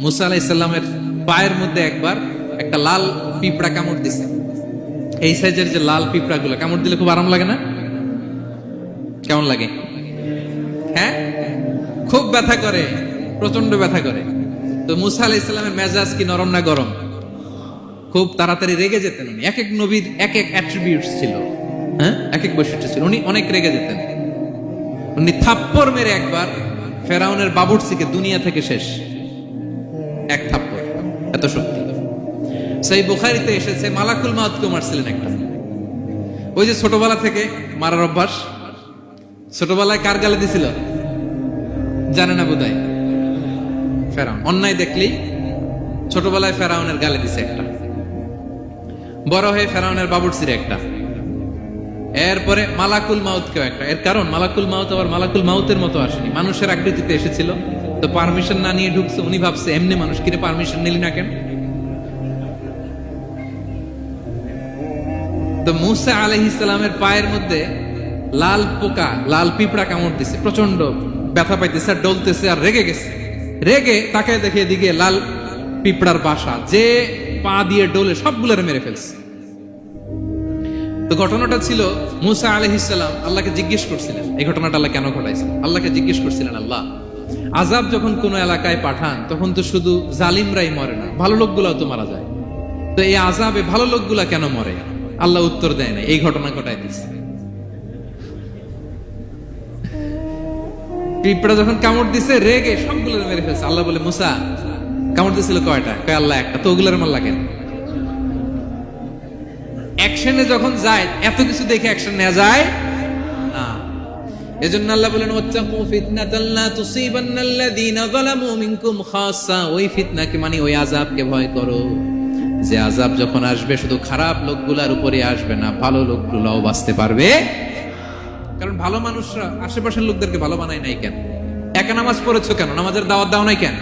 মুসা আলাইসাল্লামের পায়ের মধ্যে একবার একটা লাল পিঁপড়া কামড় দিছে। এই সাইজের যে লাল পিঁপড়া গুলো কামড় দিলে খুব আরাম লাগে না? কেমন লাগে? হ্যাঁ? খুব ব্যথা করে প্রচণ্ড ব্যথা করে। তো মুসা আলাহ ইসলামের মেজাজ কি নরম না গরম? খুব তাড়াতাড়ি রেগে যেতেন উনি। এক এক নবীর এক এক অ্যাট্রিবিউটস ছিল। হ্যাঁ? এক এক বৈশিষ্ট্য ছিল। উনি অনেক রেগে যেতেন। উনি থাপ্পড় মেরে একবার ফেরাউনের বাবুরসিকে দুনিয়া থেকে শেষ। এক থাপ্পড়। এত শক্তি। সেই বুখারিতে এসেছে, মালাকুল মাউতকে মারছিলেন একটা ওই যে ছোটবেলা থেকে মারার অভ্যাস, ছোটবেলায় কার গালে দিছিল? জানে না বোধহয়। ফেরাউন। অন্যায় দেখলেই ছোটবেলায় ফেরাউনের গালে দিছে একটা। বড় হয়ে ফেরাউনের বাবুরসির একটা। এরপরে মালাকুল মাউত কেউ একটা। এর কারণ, মালাকুল মাউত আবার মালাকুল মাউতের মতো আসেনি। মানুষের আকৃতিতে এসেছিল। তো পারমিশন না নিয়ে ঢুকছে, উনি ভাবছে, এমনি মানুষ কিনে পারমিশন নিলি না কেন? তো মুসা পায়ের মধ্যে লাল পোকা, লাল পিঁপড়া কামড় দিছে প্রচণ্ড ব্যথা পাইতেছে, আর ডলতেছে, আর রেগে গেছে। রেগে তাকে দেখে দিকে লাল পিঁপড়ার বাসা, যে পা দিয়ে ডোলে সবগুলোরে মেরে ফেলছে। তো ঘটনাটা ছিল মুসা আলহিসাল্লাম আল্লাহকে জিজ্ঞেস করছিলেন, এই ঘটনাটা আল্লাহ কেন ঘটাইছে আল্লাহকে জিজ্ঞেস করছিলেন, আল্লাহ আজাব যখন কোন এলাকায় পাঠান, তখন তো শুধু জালিমরাই মরে না, ভালো লোকগুলাও তো মারা যায়। তো এই আজাবে ভালো লোকগুলা কেন মরে? আল্লাহ উত্তর দেয় না, এই ঘটনা ঘটাই দিচ্ছে পিঁপড়া যখন কামড় দিছে, রেগে সবগুলো মেরে ফেলছে। আল্লাহ বলে, মুসা, কামড় দিছিল কয়টা? কয়, আল্লাহ একটা, তো ওগুলোর মাল্লা কেন অ্যাকশনে যখন যায়, এত কিছু দেখে অ্যাকশন নেওয়া যায় এজন্য আল্লাহ বলেন, ওয়াত্তাকু ফিতনাতাল লা তুসিবান্নাল্লাযীনা যালামু মিনকুম খাসসা। ওই ফিতনাকে মানে ওই আযাবকে ভয় করো। যে আযাব যখন আসবে, শুধু খারাপ লোকগুলার উপরে আসবে না, ভালো লোকগুলাও বাঁচতে পারবে। কারণ ভালো মানুষরা, আশেপাশের লোকদেরকে ভালো বানায় নাই কেন? একা নামাজ পড়েছো কেন? নামাজের দাওয়াত দাও নাই কেন?